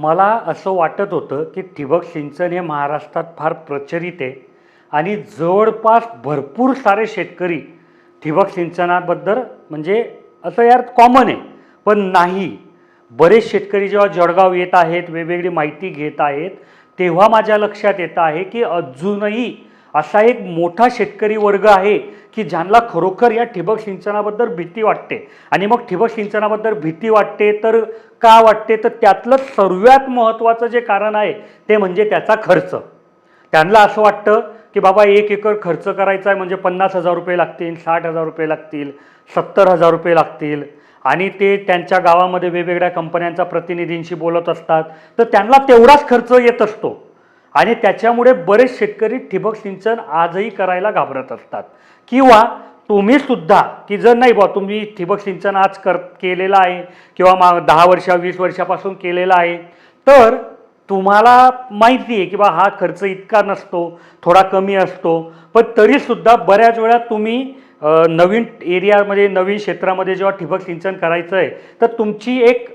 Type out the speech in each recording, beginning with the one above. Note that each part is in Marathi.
मला असं वाटत होतं की ठिबक सिंचन हे महाराष्ट्रात फार प्रचलित आहे आणि जवळपास भरपूर सारे शेतकरी ठिबक सिंचनाबद्दल म्हणजे असं यार कॉमन आहे. पण नाही. बरेच शेतकरी जेव्हा जळगाव येत आहेत वेगवेगळी माहिती घेत आहेत तेव्हा माझ्या लक्षात येतं आहे की अजूनही असा एक मोठा शेतकरी वर्ग आहे की ज्यांना खरोखर या ठिबक सिंचनाबद्दल भीती वाटते. आणि मग ठिबक सिंचनाबद्दल भीती वाटते तर का वाटते? तर त्यातलं सर्वात महत्त्वाचं जे कारण आहे ते म्हणजे त्याचा खर्च. त्यांना असं वाटतं की बाबा एक एकर खर्च करायचा आहे म्हणजे पन्नास हजार रुपये लागतील साठ हजार रुपये लागतील सत्तर हजार रुपये लागतील. आणि ते त्यांच्या गावामध्ये वेगवेगळ्या कंपन्यांच्या प्रतिनिधींशी बोलत असतात. तर त्यांना तेवढाच खर्च येत असतो. आणि त्याच्यामुळे बरेच शेतकरी ठिबक सिंचन आजही करायला घाबरत असतात. किंवा तुम्ही सुद्धा की जर नाही बा तुम्ही ठिबक सिंचन आज कर केलेलं आहे किंवा मा दहा वर्षा वीस वर्षापासून केलेलं आहे तर तुम्हाला माहिती आहे की बा हा खर्च इतका नसतो थोडा कमी असतो. पण तरीसुद्धा बऱ्याच वेळा तुम्ही नवीन एरियामध्ये नवीन क्षेत्रामध्ये जेव्हा ठिबक सिंचन करायचं आहे तर तुमची एक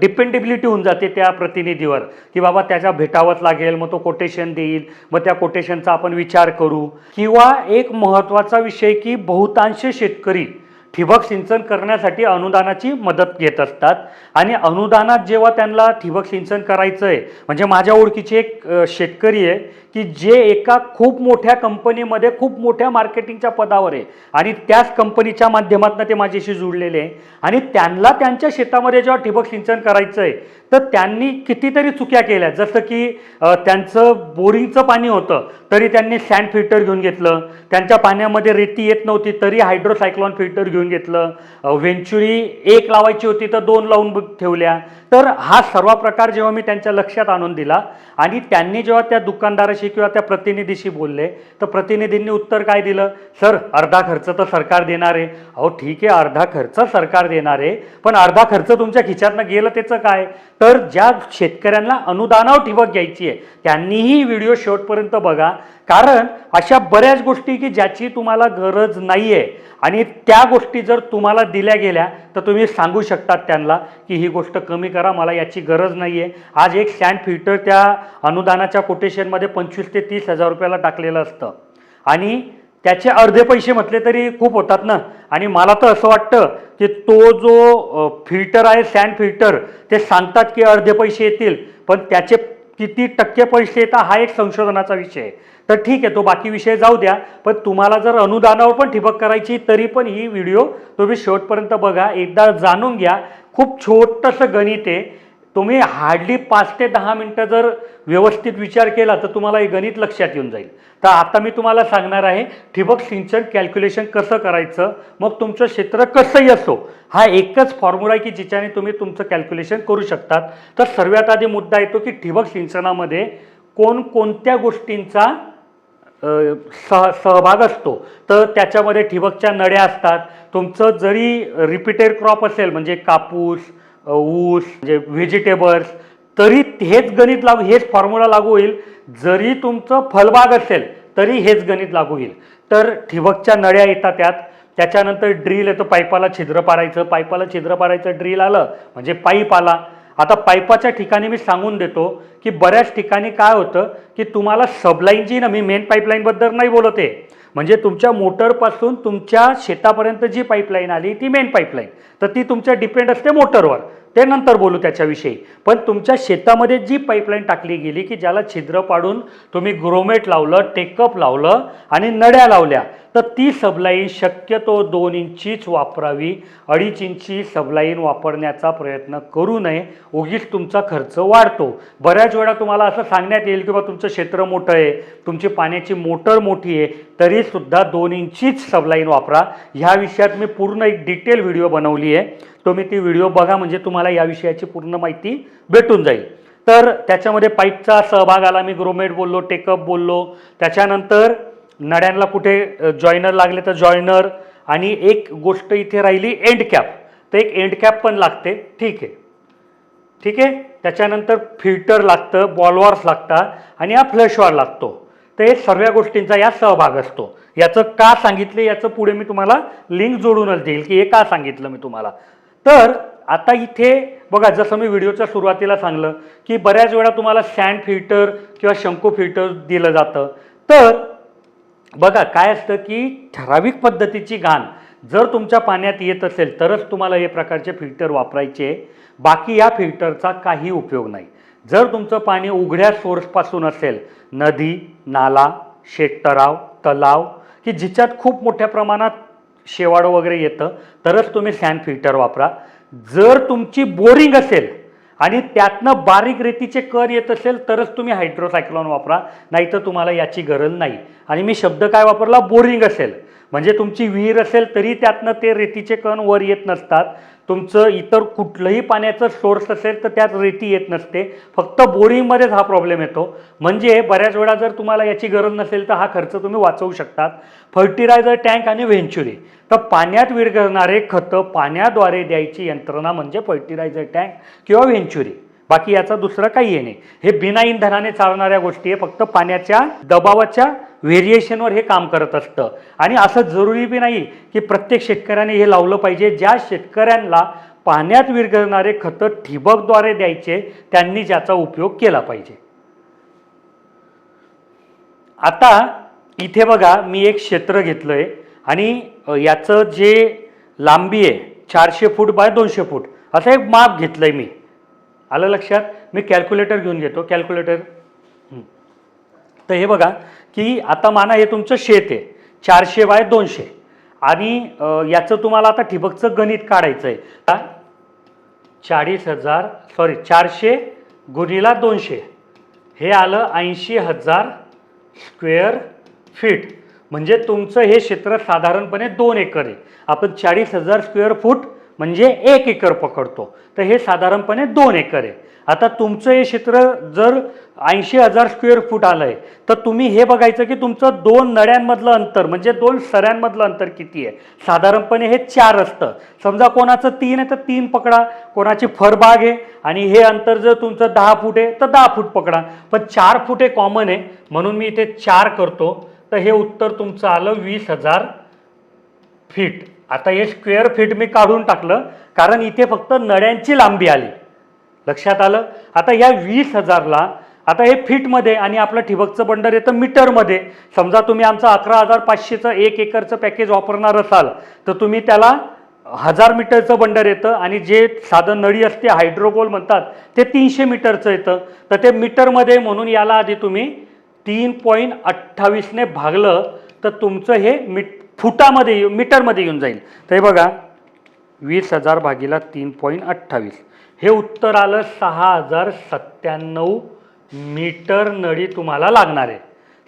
डिपेंडेबिलिटी होऊन जाते त्या प्रतिनिधीवर की बाबा त्याच्या भेटावंच लागेल मग तो कोटेशन देईल मग त्या कोटेशनचा आपण विचार करू. किंवा एक महत्त्वाचा विषय की बहुतांश शेतकरी ठिबक सिंचन करण्यासाठी अनुदानाची मदत घेत असतात. आणि अनुदानात जेव्हा त्यांना ठिबक सिंचन करायचं आहे म्हणजे माझ्या ओळखीची एक शेतकरी आहे की जे एका खूप मोठ्या कंपनीमध्ये खूप मोठ्या मार्केटिंगच्या पदावर आहे. आणि त्याच कंपनीच्या माध्यमातून ते माझ्याशी जुळलेले आहे. आणि त्यांना त्यांच्या शेतामध्ये जेव्हा ठिबक सिंचन करायचं आहे तर त्यांनी कितीतरी चुक्या केल्या. जसं की त्यांचं बोरिंगचं पाणी होतं तरी त्यांनी सँड फिल्टर घेऊन घेतलं. त्यांच्या पाण्यामध्ये रेती येत नव्हती तरी हायड्रोसायक्लॉन फिल्टर घेऊन घेतलं. व्हेंच्युरी एक लावायची होती तर दोन लावून ठेवल्या. तर हा सर्व प्रकार जेव्हा मी त्यांच्या लक्षात आणून दिला आणि त्यांनी जेव्हा त्या दुकानदाराशी किंवा त्या प्रतिनिधीशी बोलले तर प्रतिनिधींनी उत्तर काय दिलं? सर अर्धा खर्च तर सरकार देणार आहे. अहो ठीक आहे अर्धा खर्च सरकार देणार आहे पण अर्धा खर्च तुमच्या खिशातनं गेलं त्याचं काय? तर ज्या शेतकऱ्यांना अनुदानावर ठिबक घ्यायची आहे त्यांनीही व्हिडिओ शेवटपर्यंत बघा कारण अशा बऱ्याच गोष्टी की ज्याची तुम्हाला गरज नाही आहे आणि त्या गोष्टी जर तुम्हाला दिल्या गेल्या तर तुम्ही सांगू शकतात त्यांना की ही गोष्ट कमी करा मला याची गरज नाही आहे आज एक सँड फिल्टर त्या अनुदानाच्या कोटेशनमध्ये पंचवीस ते तीस हजार रुपयाला टाकलेलं असतं. आणि त्याचे अर्धे पैसे म्हटले तरी खूप होतात ना. आणि मला तर असं वाटतं की तो जो फिल्टर आहे सँड फिल्टर ते सांगतात की अर्धे पैसे येतील. पण त्याचे किती टक्के पैसे येतात हा एक संशोधनाचा विषय आहे. तर ठीक आहे तो बाकी विषय जाऊ द्या पण तुम्हाला जर अनुदानावर पण ठिबक करायची तरी पण ही व्हिडिओ तुम्ही शेवटपर्यंत बघा. एकदा जाणून घ्या खूप छोटंसं गणित आहे. तुम्ही हार्डली पाच ते दहा मिनटं जर व्यवस्थित विचार केला तर तुम्हाला हे गणित लक्षात येऊन जाईल. तर आता मी तुम्हाला सांगणार आहे ठिबक सिंचन कॅल्क्युलेशन कसं करायचं मग तुमचं क्षेत्र कसंही असो हा एकच फॉर्म्युला आहे की जिच्याने तुम्ही तुमचं कॅल्क्युलेशन करू शकतात. तर सर्वात आधी मुद्दा येतो की ठिबक सिंचनामध्ये कोणकोणत्या गोष्टींचा सह सहभाग असतो. तर त्याच्यामध्ये ठिबकच्या नड्या असतात. तुमचं जरी रिपीटेड क्रॉप असेल म्हणजे कापूस ऊस म्हणजे व्हेजिटेबल्स तरी हेच गणित लागू हेच फॉर्म्युला लागू होईल. जरी तुमचं फलबाग असेल तरी हेच गणित लागू होईल. तर ठिबकच्या नळ्या येतात त्यात. त्याच्यानंतर ड्रिल येतं. पाईपाला छिद्र पाडायचं. पाईपाला छिद्र पाडायचं ड्रिल आलं म्हणजे पाईप आला. आता पाईपाच्या ठिकाणी मी सांगून देतो की बऱ्याच ठिकाणी काय होतं की तुम्हाला सबलाईन जी ना मी मेन पाईपलाईनबद्दल नाही बोलत आहे. म्हणजे तुमच्या मोटरपासून तुमच्या शेतापर्यंत जी पाईपलाईन आली ती मेन पाईपलाईन तर ती तुमच्या डिपेंड असते मोटरवर ते नंतर बोलू त्याच्याविषयी. पण तुमच्या शेतामध्ये जी पाईपलाईन टाकली गेली की ज्याला छिद्र पाडून तुम्ही ग्रोमेट लावलं टेकअप लावलं आणि नड्या लावल्या तर ती सबलाईन शक्यतो दोन इंचीच वापरावी. अडीच इंची सबलाईन वापरण्याचा प्रयत्न करू नये. उगीच तुमचा खर्च वाढतो. बऱ्याच वेळा तुम्हाला असं सांगण्यात येईल की बा तुमचं क्षेत्र मोठं आहे तुमची पाण्याची मोटर मोठी आहे तरीसुद्धा दोन इंचीच सबलाईन वापरा. ह्या विषयात मी पूर्ण एक डिटेल व्हिडिओ बनवली आहे. तुम्ही ती व्हिडिओ बघा म्हणजे तुम्हाला या विषयाची पूर्ण माहिती भेटून जाईल. तर त्याच्यामध्ये पाईपचा सहभाग आला. मी ग्रोमेट बोललो टेकअप बोललो. त्याच्यानंतर नड्यांना कुठे जॉईनर लागले तर जॉईनर आणि एक गोष्ट इथे राहिली एंड कॅप तर एक एंड कॅप पण लागते. ठीक आहे. ठीक आहे? त्याच्यानंतर फिल्टर लागतं बॉलवॉर्स लागतात आणि हा फ्लशवॉर लागतो. तर हे सर्व गोष्टींचा या सहभाग असतो. याचं का सांगितले याचं पुढे मी तुम्हाला लिंक जोडूनच देईल की हे का सांगितलं मी तुम्हाला. तर आता इथे बघा जसं मी व्हिडिओच्या सुरुवातीला सांगलं की बऱ्याच वेळा तुम्हाला सँड फिल्टर किंवा शंकू फिल्टर दिलं जातं. तर बघा काय असतं की ठराविक पद्धतीची घाण जर तुमच्या पाण्यात येत असेल तरच तुम्हाला हे प्रकारचे फिल्टर वापरायचे. बाकी या फिल्टरचा काही उपयोग नाही. जर तुमचं पाणी उघड्या सोर्सपासून असेल नदी नाला शेततराव तलाव की जिच्यात खूप मोठ्या प्रमाणात शेवाळं वगैरे येतं तरच तुम्ही सॅन फिल्टर वापरा. जर तुमची बोरिंग असेल आणि त्यातनं बारीक रेतीचे कण येत असेल तरच तुम्ही हायड्रोसायक्लॉन वापरा. नाहीतर तुम्हाला याची गरज नाही. आणि मी शब्द काय वापरला? बोरिंग असेल. म्हणजे तुमची विहीर असेल तरी त्यातनं ते रेतीचे कण वर येत नसतात. तुमचं इतर कुठलंही पाण्याचं सोर्स असेल तर त्यात रेती येत नसते. फक्त बोरिंगमध्येच हा प्रॉब्लेम येतो. म्हणजे बऱ्याच वेळा जर तुम्हाला याची गरज नसेल तर हा खर्च तुम्ही वाचवू शकतात. फर्टिलायझर टँक आणि व्हेंच्युरी तर पाण्यात विरघळणारे खतं पाण्याद्वारे द्यायची यंत्रणा म्हणजे फर्टिलायझर टँक किंवा व्हेंच्युरी बाकी याचा दुसरं काही नाही. हे बिना इंधनाने चालणाऱ्या गोष्टी आहे. फक्त पाण्याच्या दबावाच्या व्हेरिएशनवर हे काम करत असतं. आणि असं जरुरी बी नाही की प्रत्येक शेतकऱ्याने हे लावलं पाहिजे. ज्या शेतकऱ्यांना पाण्यात विरघळणारे खतं ठिबकद्वारे द्यायचे त्यांनी ज्याचा उपयोग केला पाहिजे. आता इथे बघा मी एक क्षेत्र घेतलं आहे आणि याचं जे लांबी आहे चारशे फूट बाय दोनशे फूट असं एक माप घेतलं आहे मी. आलं लक्षात? मी कॅल्क्युलेटर घेऊन घेतो कॅल्क्युलेटर तर हे बघा की आता माना हे तुमचं शेत आहे. चारशे बाय दोनशे. आणि याचं तुम्हाला आता ठिबकचं गणित काढायचं आहे का चाळीस हजार सॉरी चारशे गुणीला दोनशे. हे आलं ऐंशी हजार स्क्वेअर फीट म्हणजे तुमचं हे क्षेत्र साधारणपणे दोन एकर आहे. आपण चाळीस हजार स्क्वेअर फूट म्हणजे एक एकर पकडतो. तर हे साधारणपणे दोन एकर आहे. आता तुमचं हे क्षेत्र जर ऐंशी हजार स्क्वेअर फूट आलं आहे तर तुम्ही हे बघायचं की तुमचं दोन नळ्यांमधलं अंतर म्हणजे दोन सऱ्यांमधलं अंतर किती आहे? साधारणपणे हे चार असतं. समजा कोणाचं तीन आहे तर तीन पकडा. कोणाची फरबाग आहे आणि हे अंतर जर तुमचं दहा फूट आहे तर दहा फूट पकडा. पण चार फूट हे कॉमन आहे. म्हणून मी इथे चार करतो. तर हे उत्तर तुमचं आलं वीस हजार फीट आता हे स्क्वेअर फीट मी काढून टाकलं कारण इथे फक्त नळ्यांची लांबी आली. लक्षात आलं? आता या वीस हजारला आता हे फीटमध्ये आणि आपलं ठिबकचं बंडर येतं मीटरमध्ये समजा तुम्ही आमचं अकरा हजार पाचशेचं एक एकरचं पॅकेज वापरणार असाल तर तुम्ही त्याला हजार मीटरचं बंडर येतं आणि जे साधं नळी असते हायड्रोगोल म्हणतात ते तीनशे मीटरचं येतं. तर ते मीटरमध्ये म्हणून याला आधी तुम्ही तीन पॉईंट अठ्ठावीसने भागलं तर तुमचं हे मीट फुटामध्ये येऊ- मीटरमध्ये येऊन जाईल. तर हे बघा वीस हजार भागीला तीन पॉईंट अठ्ठावीस. हे उत्तर आलं सहा हजार सत्त्याण्णव मीटर नळी तुम्हाला लागणार आहे.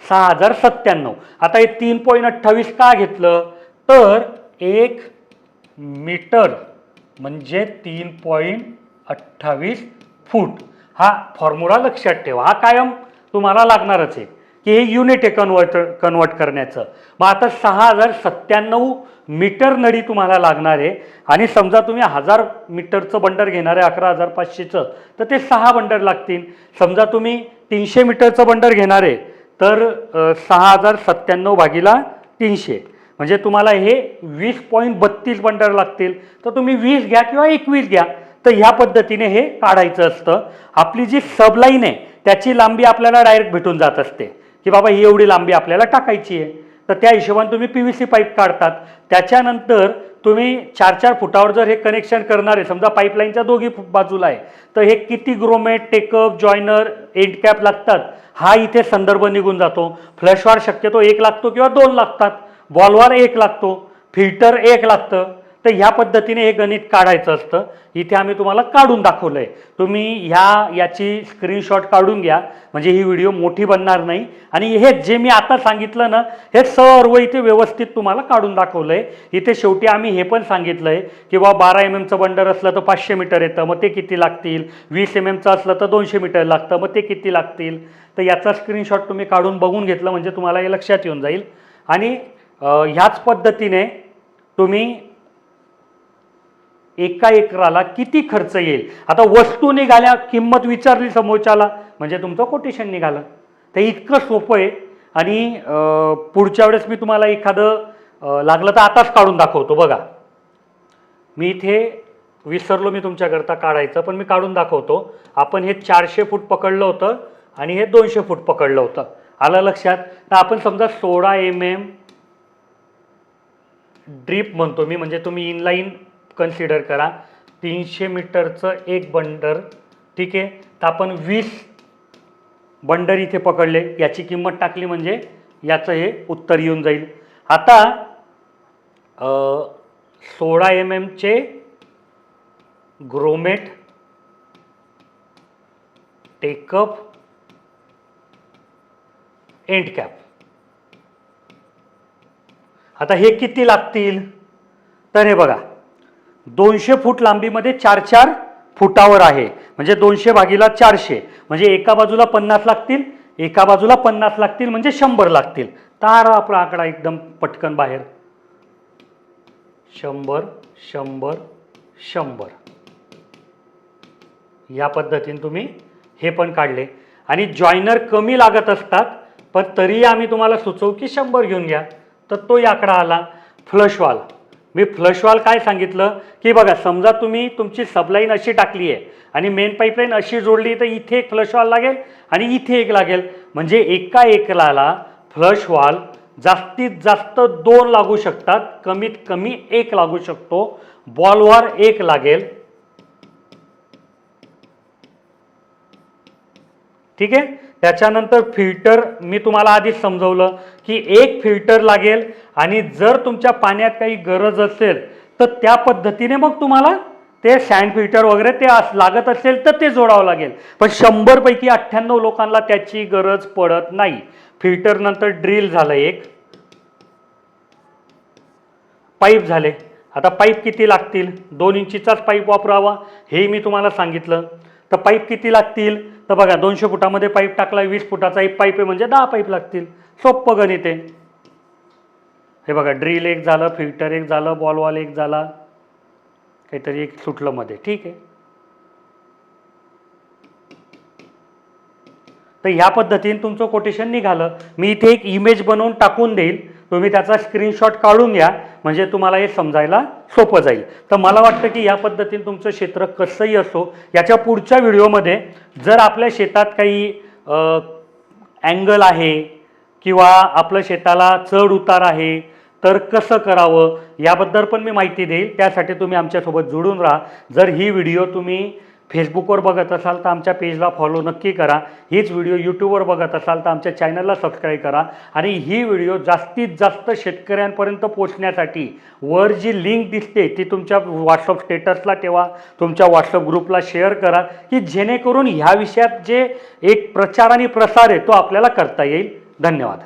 सहा हजार सत्त्याण्णव. आता हे तीन पॉईंट अठ्ठावीस का घेतलं? तर एक मीटर म्हणजे तीन पॉईंट अठ्ठावीस फूट. हा फॉर्म्युला लक्षात ठेवा. हा कायम तुम्हाला लागणारच आहे. की हे युनिट आहे कन्वर्ट कन्वर्ट करण्याचं. मग आता सहा हजार सत्त्याण्णव मीटर नळी तुम्हाला लागणार आहे. आणि समजा तुम्ही हजार मीटरचं बंडर घेणार आहे अकरा हजार पाचशेचं तर ते सहा बंडर लागतील. समजा तुम्ही तीनशे मीटरचं बंडर घेणार आहे तर सहा हजार सत्त्याण्णव भागीला तीनशे. म्हणजे तुम्हाला हे वीस पॉईंट बत्तीस बंडर लागतील. तर तुम्ही वीस घ्या किंवा एकवीस घ्या. तर ह्या पद्धतीने हे काढायचं असतं. आपली जी सबलाईन आहे त्याची लांबी आपल्याला डायरेक्ट भेटून जात असते. की बाबा ही एवढी लांबी आपल्याला टाकायची आहे. तर त्या हिशोबाने तुम्ही पी व्ही सी पाईप काढतात. त्याच्यानंतर तुम्ही चार चार फुटावर जर हे कनेक्शन करणार आहे समजा पाईपलाईनच्या दोघी बाजूला आहे तर हे किती grommet take up joiner end cap लागतात हा इथे संदर्भ निघून जातो. फ्लशवार शक्यतो एक लागतो किंवा दोन लागतात. बॉलवार एक लागतो. फिल्टर एक लागतं. तर ह्या पद्धतीने हे गणित काढायचं असतं. इथे आम्ही तुम्हाला काढून दाखवलं आहे तुम्ही ह्या याची स्क्रीनशॉट काढून घ्या. म्हणजे ही व्हिडिओ मोठी बनणार नाही. आणि हे जे मी आता सांगितलं ना हे सर्व इथे व्यवस्थित तुम्हाला काढून दाखवलं आहे इथे शेवटी आम्ही हे पण सांगितलं आहे की बा बारा एम एमचं बंडर असलं तर पाचशे मीटर येतं मग ते किती लागतील? वीस एम एमचं असलं तर दोनशे मीटर लागतं मग ते किती लागतील? तर याचा स्क्रीनशॉट तुम्ही काढून बघून घेतलं म्हणजे तुम्हाला हे लक्षात येऊन जाईल. आणि ह्याच पद्धतीने तुम्ही एका एकराला किती खर्च येईल? आता वस्तू निघाल्या किंमत विचारली समोरच्याला म्हणजे तुमचं कोटेशन निघालं. ते इतकं सोपं आहे. आणि पुढच्या वेळेस मी तुम्हाला एखादं लागलं तर आताच काढून दाखवतो बघा. मी इथे विसरलो मी तुमच्याकरता काढायचं पण मी काढून दाखवतो. आपण हे चारशे फूट पकडलं होतं आणि हे दोनशे फूट पकडलं होतं. आलं लक्षात? तर आपण समजा सोळा एम एम ड्रीप म्हणतो मी म्हणजे तुम्ही इनलाईन कन्सिडर करा. तीनशे मीटरचं एक बंडर ठीक आहे? तर आपण वीस बंडर इथे पकडले. याची किंमत टाकली म्हणजे याचं हे उत्तर येऊन जाईल. आता सोळा M एमचे grommet take up end cap. आता हे किती लागतील? तर हे बघा. दोनशे फूट लांबीमध्ये चार चार फुटावर आहे. म्हणजे दोनशे भागीला चारशे. म्हणजे एका बाजूला पन्नास लागतील एका बाजूला पन्नास लागतील म्हणजे शंभर लागतील. तारा आपला आकडा एकदम पटकन बाहेर. शंभर शंभर शंभर. या पद्धतीने तुम्ही हे पण काढले. आणि जॉईनर कमी लागत असतात पण तरीही आम्ही तुम्हाला सुचवू की शंभर घेऊन घ्या. तर तोही आकडा आला फ्लशवाला मी फ्लशवाल काय सांगितलं? की बघा समजा तुम्ही तुमची सबलाईन अशी टाकली आहे आणि मेन पाईपलाईन अशी जोडली तर इथे एक फ्लशवाल लागेल आणि इथे एक लागेल. म्हणजे एका एकराला फ्लशवाल जास्तीत जास्त दोन लागू शकतात कमीत कमी एक लागू शकतो. बॉलवर एक लागेल. ठीक आहे? त्याच्यानंतर फिल्टर मी तुम्हाला आधीच समजवलं की एक फिल्टर लागेल आणि जर तुमच्या पाण्यात काही गरज असेल तर त्या पद्धतीने मग तुम्हाला ते सँड फिल्टर वगैरे ते अस लागत असेल तर ते जोडावं लागेल. पण शंभरपैकी अठ्ठ्याण्णव लोकांना त्याची गरज पडत नाही. फिल्टर नंतर ड्रिल झालं एक. पाईप झाले. आता पाईप किती लागतील? दोन इंचीचाच पाईप वापरावा हे मी तुम्हाला सांगितलं. तर पाईप किती लागतील? तर बघा दोनशे फुटामध्ये पाईप टाकला वीस फुटाचा एक पाईप आहे म्हणजे दहा पाईप लागतील. सोपं गणित आहे. हे बघा ड्रिल एक झालं फिल्टर एक झालं बॉलवॉल एक झाला. काहीतरी एक सुटलं मध्ये ठीक आहे. तर ह्या पद्धतीने तुमचं कोटेशन निघालं. मी इथे एक इमेज बनवून टाकून देईल. तुम्ही त्याचा स्क्रीनशॉट काढून घ्या. म्हणजे तुम्हाला हे समजायला सोपं जाईल. तर मला वाटतं की या पद्धतीने तुमचं क्षेत्र कसंही असो याच्या पुढच्या व्हिडिओमध्ये जर आपल्या शेतात काही अँगल आहे किंवा आपलं शेताला चढ उतार आहे तर कसं करावं याबद्दल पण मी माहिती देईल. त्यासाठी तुम्ही आमच्यासोबत जुळून राहा. जर ही व्हिडिओ तुम्ही फेसबुकवर बघत असाल तर आमच्या पेजला फॉलो नक्की करा. हीच व्हिडिओ यूट्यूबवर बघत असाल तर आमच्या चॅनलला सबस्क्राईब करा. आणि ही व्हिडिओ जास्तीत जास्त शेतकऱ्यांपर्यंत पोचण्यासाठी वर जी लिंक दिसते ती तुमच्या व्हॉट्सअप स्टेटसला ठेवा. तुमच्या व्हॉट्सअप ग्रुपला शेअर करा की जेणेकरून ह्या विषयात जे एक प्रचार आणि प्रसार आहे तो आपल्याला करता येईल. धन्यवाद.